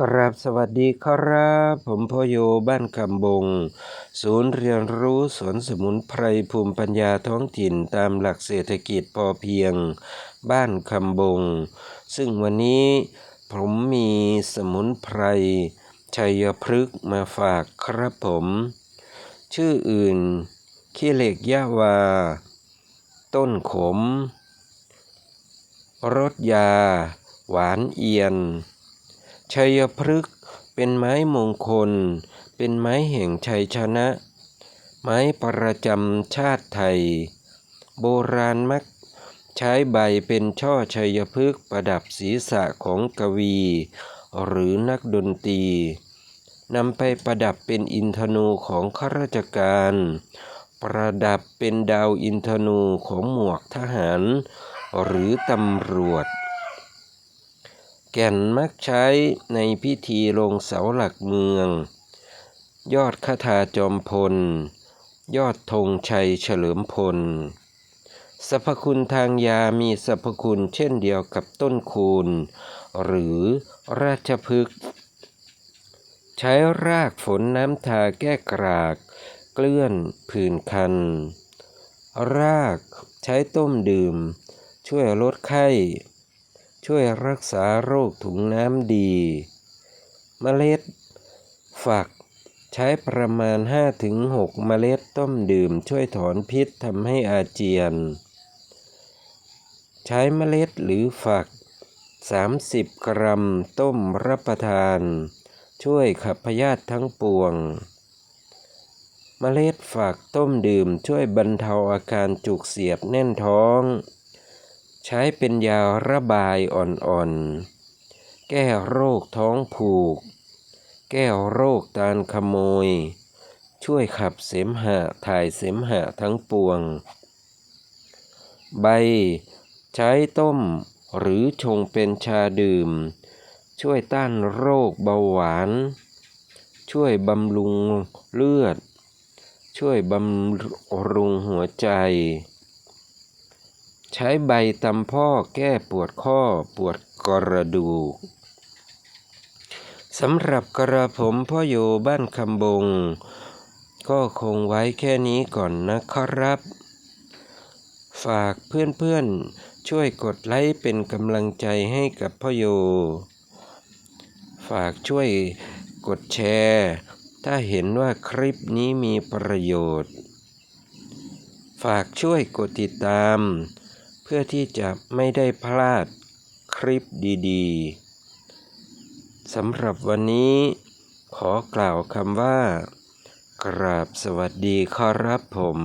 กราบสวัสดีครับ ผมพ่อโยบ้านคำบง ศูนย์เรียนรู้สวนสมุนไพรภูมิปัญญาท้องถิ่นตามหลักเศรษฐกิจพอเพียง บ้านคำบง ซึ่งวันนี้ผมมีสมุนไพร ชัยพฤกษ์มาฝากครับผม ชื่ออื่น ขี้เหล็กยะวา ต้นขม รสยา หวานเอียน ชัยพฤกษ์เป็นไม้มงคล เป็นไม้แห่งชัยชนะ ไม้ประจำชาติไทย โบราณมักใช้ใบเป็นช่อชัยพฤกษ์ประดับศีรษะของกวี หรือนักดนตรีนำไปประดับเป็นอินทนูของข้าราชการ ประดับเป็นดาวอินทนูของหมวกทหาร หรือตำรวจ แก่นมักใช้ในพิธีลงเสาหลักเมือง ยอดคาถาจอมพล ยอดธงชัยเฉลิมพลสรรพคุณทางยามีสรรพคุณเช่นเดียวกับต้นคูณ หรือราชพฤกษ์ใช้รากฝนน้ำทาแก้กราก เกลื่อนผื่นคัน รากใช้ต้มดื่ม ช่วยลดไข้ ช่วยรักษาโรคถุงน้ำดี เมล็ด ฝัก ใช้ประมาณ 5-6 เมล็ดต้มดื่มช่วยถอนพิษทำให้อาเจียน ใช้เมล็ดหรือฝัก 30 กรัมต้มรับประทาน ช่วยขับพยาธิทั้งปวงเมล็ดฝักต้มดื่มช่วยบรรเทาอาการจุกเสียดแน่นท้อง ใช้เป็นยาระบายอ่อนๆ แก้โรคท้องผูก แก้โรคตาลขโมย ช่วยขับเสมหะถ่ายเสมหะทั้งปวง ใบ ใช้ต้มหรือชงเป็นชาดื่ม ช่วยต้านโรคเบาหวาน ช่วยบำรุงเลือด ช่วยบำรุงหัวใจ ใช้ใบตำพ่อแก้ปวดข้อปวดกระดูกสำหรับกระผมพ่อโยบ้านคำบง ก็คงไว้แค่นี้ก่อนนะครับ ฝากเพื่อนๆ ช่วยกดไลค์เป็นกำลังใจให้กับพ่อโย ฝากช่วยกดแชร์ ถ้าเห็นว่าคลิปนี้มีประโยชน์ ฝากช่วยกดติดตาม เพื่อที่จะไม่ได้พลาดคลิปดีๆสำหรับวันนี้ขอกล่าวคำว่า กราบสวัสดีครับผม